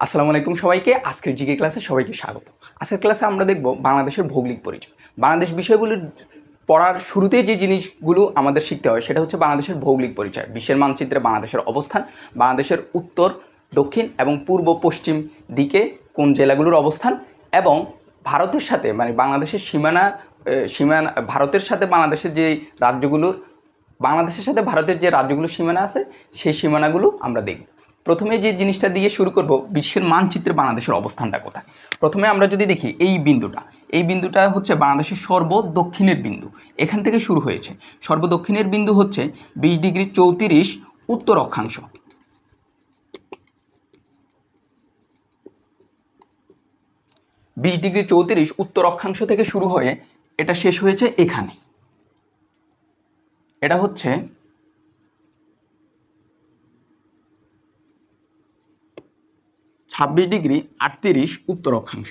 আসসালামু আলাইকুম সবাইকে। আজকের জিকে ক্লাসে সবাইকে স্বাগত। আজকের ক্লাসে আমরা দেখব বাংলাদেশের ভৌগোলিক পরিচয়। বাংলাদেশ বিষয়গুলির পড়ার শুরুতে যে জিনিসগুলো আমাদের শিখতে হয়, সেটা হচ্ছে বাংলাদেশের ভৌগোলিক পরিচয়। বিশ্বের মানচিত্রে বাংলাদেশের অবস্থান, বাংলাদেশের উত্তর, দক্ষিণ এবং পূর্ব পশ্চিম দিকে কোন জেলাগুলোর অবস্থান এবং ভারতের সাথে মানে বাংলাদেশের সীমানা সীমানা, ভারতের সাথে বাংলাদেশের যে রাজ্যগুলোর বাংলাদেশের সাথে ভারতের যে রাজ্যগুলোর সীমানা আছে, সেই সীমানাগুলো আমরা দেখব। প্রথমে যে জিনিসটা দিয়ে শুরু করব, বিশ্বের মানচিত্রে বাংলাদেশের অবস্থানটা কোথায়? প্রথমে আমরা যদি দেখি এই বিন্দুটা এই বিন্দুটা হচ্ছে বাংলাদেশের সর্ব দক্ষিণের বিন্দু। এখান থেকে শুরু হয়েছে। সর্ব দক্ষিণের বিন্দু হচ্ছে বিশ ডিগ্রি চৌত্রিশ উত্তর অক্ষাংশ। বিশ ডিগ্রি চৌত্রিশ উত্তর অক্ষাংশ থেকে শুরু হয়ে এটা শেষ হয়েছে এখানে। এটা হচ্ছে ছাব্বিশ ডিগ্রি আটত্রিশ উত্তর অক্ষাংশ।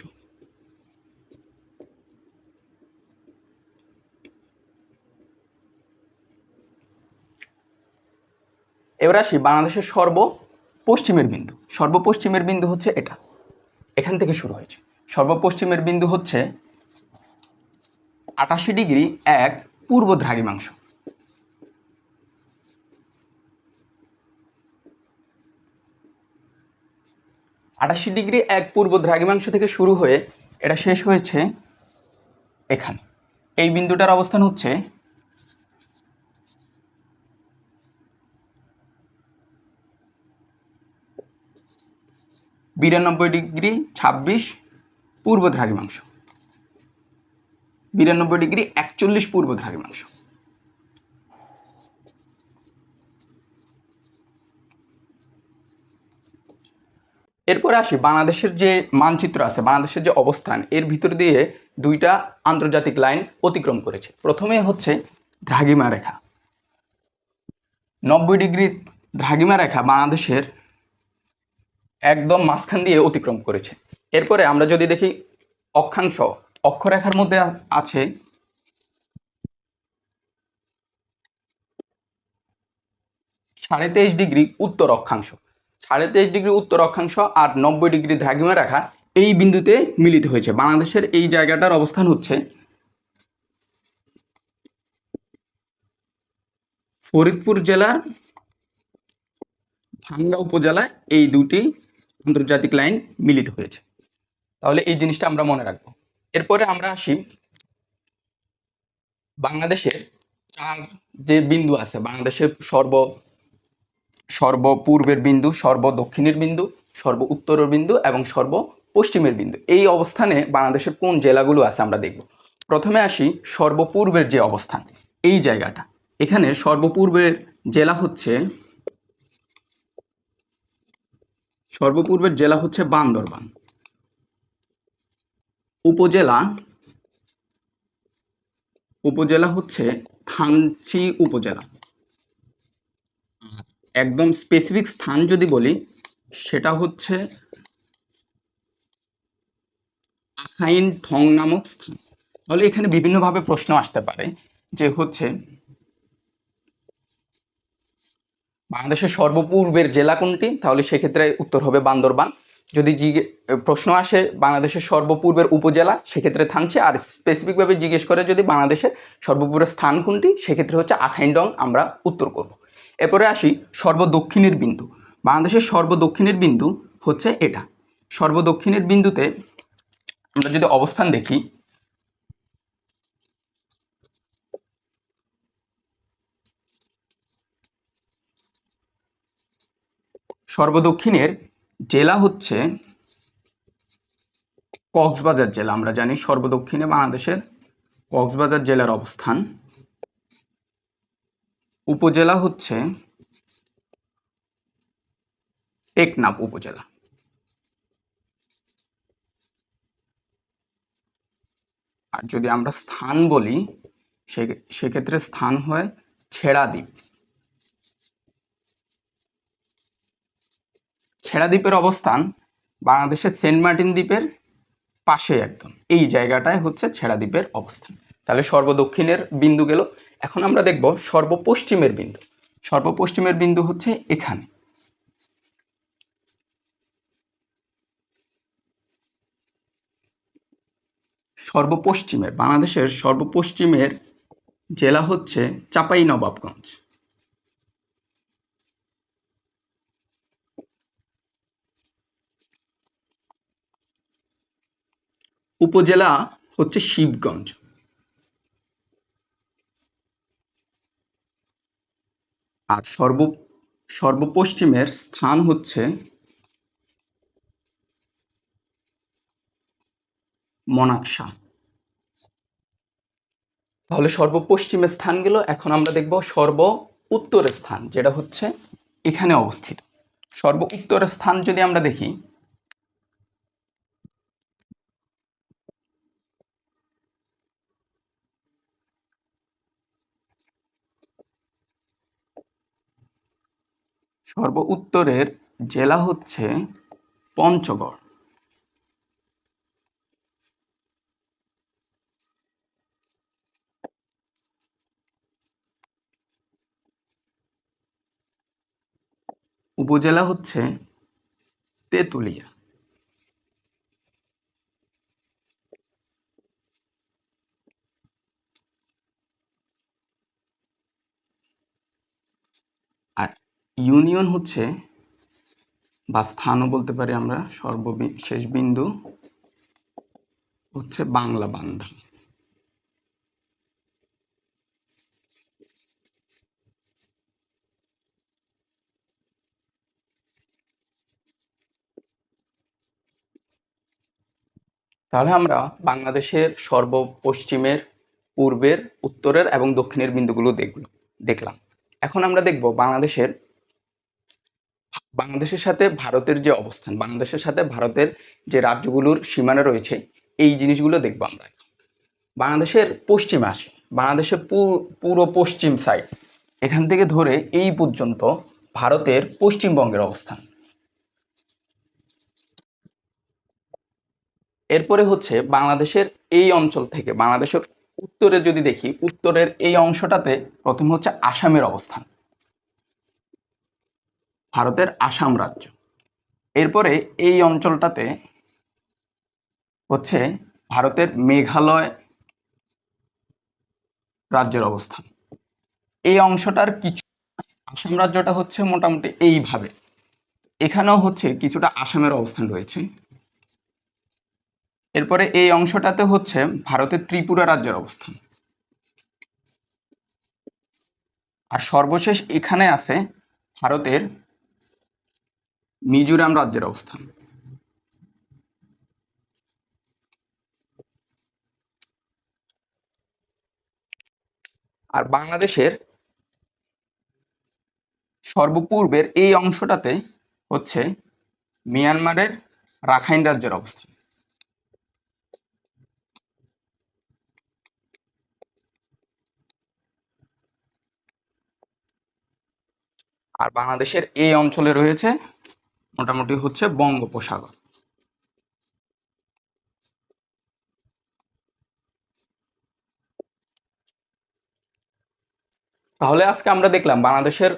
এবার আসি বাংলাদেশের সর্ব পশ্চিমের বিন্দু। সর্বপশ্চিমের বিন্দু হচ্ছে এটা। এখান থেকে শুরু হয়েছে। সর্বপশ্চিমের বিন্দু হচ্ছে আটাশি ডিগ্রি এক পূর্ব দ্রাঘিমাংশ। আটাশি ডিগ্রি এক পূর্ব দ্রাঘিমাংশ থেকে শুরু হয়ে এটা শেষ হয়েছে এখানে। এই বিন্দুটার অবস্থান হচ্ছে বিরানব্বই ডিগ্রি ছাব্বিশ পূর্ব দ্রাঘিমাংশ। বিরানব্বই ডিগ্রি একচল্লিশ পূর্ব দ্রাঘিমাংশ। এরপরে আসি, বাংলাদেশের যে মানচিত্র আছে, বাংলাদেশের যে অবস্থান, এর ভিতর দিয়ে দুইটা আন্তর্জাতিক লাইন অতিক্রম করেছে। প্রথমে হচ্ছে দ্রাঘিমা রেখা। নব্বই ডিগ্রি দ্রাঘিমা রেখা বাংলাদেশের একদম মাঝখান দিয়ে অতিক্রম করেছে। এরপরে আমরা যদি দেখি অক্ষাংশ, অক্ষরেখার মধ্যে আছে সাড়ে তেইশ ডিগ্রি উত্তর অক্ষাংশ। সাড়ে তেইশ ডিগ্রি উত্তর অক্ষাংশ আর নব্বই ডিগ্রি দ্রাঘিমা রেখা এই বিন্দুতে মিলিত হয়েছে। বাংলাদেশের এই জায়গাটার অবস্থান হচ্ছে ফরিদপুর জেলার ভাঙ্গা উপজেলায় এই দুটি আন্তর্জাতিক লাইন মিলিত হয়েছে। তাহলে এই জিনিসটা আমরা মনে রাখব। এরপরে আমরা আসি বাংলাদেশের চার যে বিন্দু আছে, বাংলাদেশের সর্ব সর্ব পূর্বের বিন্দু সর্ব দক্ষিণের বিন্দু সর্ব উত্তরের বিন্দু এবং সর্ব পশ্চিমের বিন্দু। এই অবস্থানে বাংলাদেশের কোন জেলাগুলো আছে আমরা দেখব। প্রথমে আসি সর্বপূর্বের যে অবস্থান, এই জায়গাটা। এখানে সর্বপূর্বের জেলা হচ্ছে, সর্বপূর্বের জেলা হচ্ছে বান্দরবান। উপজেলা উপজেলা হচ্ছে থানচি উপজেলা। একদম স্পেসিফিক স্থান যদি বলি, সেটা হচ্ছে আসাইন ঠং নামক স্থান। তাহলে এখানে বিভিন্নভাবে প্রশ্ন আসতে পারে যে হচ্ছে বাংলাদেশের সর্বপূর্বের জেলা কোনটি? তাহলে সেক্ষেত্রে উত্তর হবে বান্দরবান। যদি জিগে প্রশ্ন আসে বাংলাদেশের সর্বপূর্বের উপজেলা, সেক্ষেত্রে থানছে আর স্পেসিফিকভাবে জিজ্ঞেস করে যদি বাংলাদেশের সর্বপূর্বের স্থান কোনটি, সেক্ষেত্রে হচ্ছে আখাইনডং আমরা উত্তর করব। এরপরে আসি সর্বদক্ষিণের বিন্দু। বাংলাদেশের সর্বদক্ষিণের বিন্দু হচ্ছে এটা। সর্বদক্ষিণের বিন্দুতে আমরা যদি অবস্থান দেখি, সর্বদক্ষিণের জেলা হচ্ছে কক্সবাজার জেলা। আমরা জানি সর্বদক্ষিণে বাংলাদেশের কক্সবাজার জেলার অবস্থান। উপজেলা হচ্ছে টেকনাফ উপজেলা। আর যদি আমরা স্থান বলি সেক্ষেত্রে স্থান হয় ছেড়া দ্বীপ ছেড়া দ্বীপের অবস্থান বাংলাদেশের সেন্ট মার্টিন দ্বীপের পাশে একদম। এই জায়গাটায় হচ্ছে ছেড়া দ্বীপের অবস্থান। তাহলে সর্বদক্ষিণের বিন্দু গেল। এখন আমরা দেখব সর্বপশ্চিমের বিন্দু। সর্বপশ্চিমের বিন্দু হচ্ছে এখানে। সর্বপশ্চিমের, বাংলাদেশের সর্বপশ্চিমের জেলা হচ্ছে চাপাই নবাবগঞ্জ উপজেলা হচ্ছে শিবগঞ্জ। আর সর্ব, সর্বপশ্চিমের স্থান হচ্ছে মনাকশা তাহলে সর্বপশ্চিমের স্থান গেল এখন আমরা দেখব সর্ব উত্তরের স্থান, যেটা হচ্ছে এখানে অবস্থিত। সর্ব উত্তরের স্থান যদি আমরা দেখি সর্ব উত্তরের জেলা হচ্ছে পঞ্চগড়। উপজেলা হচ্ছে তেঁতুলিয়া আর ইউনিয়ন হচ্ছে বা স্থানও বলতে পারি আমরা, সর্ববি, শেষ বিন্দু হচ্ছে বাংলা বান্ধা। তাহলে আমরা বাংলাদেশের সর্বপশ্চিমের, পূর্বের, উত্তরের এবং দক্ষিণের বিন্দুগুলো দেখল, দেখলাম। এখন আমরা দেখব বাংলাদেশের বাংলাদেশের সাথে ভারতের যে অবস্থান, বাংলাদেশের সাথে ভারতের যে রাজ্যগুলোর সীমানা রয়েছে, এই জিনিসগুলো দেখব আমরা বাংলাদেশের পশ্চিমে আসে, বাংলাদেশের পুরো পশ্চিম সাইড এখান থেকে ধরে এই পর্যন্ত ভারতের পশ্চিমবঙ্গের অবস্থান। এরপরে হচ্ছে বাংলাদেশের এই অঞ্চল থেকে, বাংলাদেশের উত্তরে যদি দেখি, উত্তরের এই অংশটাতে প্রথম হচ্ছে আসামের অবস্থান। ভারতের আসাম রাজ্য। এরপরে এই অঞ্চলটাতে হচ্ছে ভারতের মেঘালয় রাজ্যের অবস্থান। এই অংশটার কিছু আসাম রাজ্যটা হচ্ছে মোটামুটি এইভাবে। এখানেও হচ্ছে কিছুটা আসামের অবস্থান রয়েছে। এরপরে এই অংশটাতে হচ্ছে ভারতের ত্রিপুরা রাজ্যের অবস্থান। আর সর্বশেষ এখানে আছে ভারতের মিজোরাম রাজ্যের অবস্থান আর বাংলাদেশের সর্বপূর্বের এই অংশটাতে হচ্ছে মিয়ানমারের রাখাইন রাজ্যের অবস্থান আর বাংলাদেশের এই অঞ্চলে রয়েছে মোটামুটি হচ্ছে বঙ্গোপসাগর। তাহলে আজকে আমরা দেখলাম বাংলাদেশের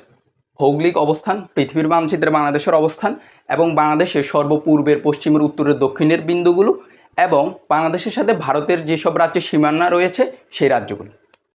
ভৌগোলিক অবস্থান, পৃথিবীর মানচিত্রে বাংলাদেশের অবস্থান এবং বাংলাদেশের সর্বপূর্বের পশ্চিমের, উত্তরের, দক্ষিণের বিন্দুগুলো এবং বাংলাদেশের সাথে ভারতের যেসব রাজ্যের সীমানা রয়েছে সেই রাজ্যগুলো।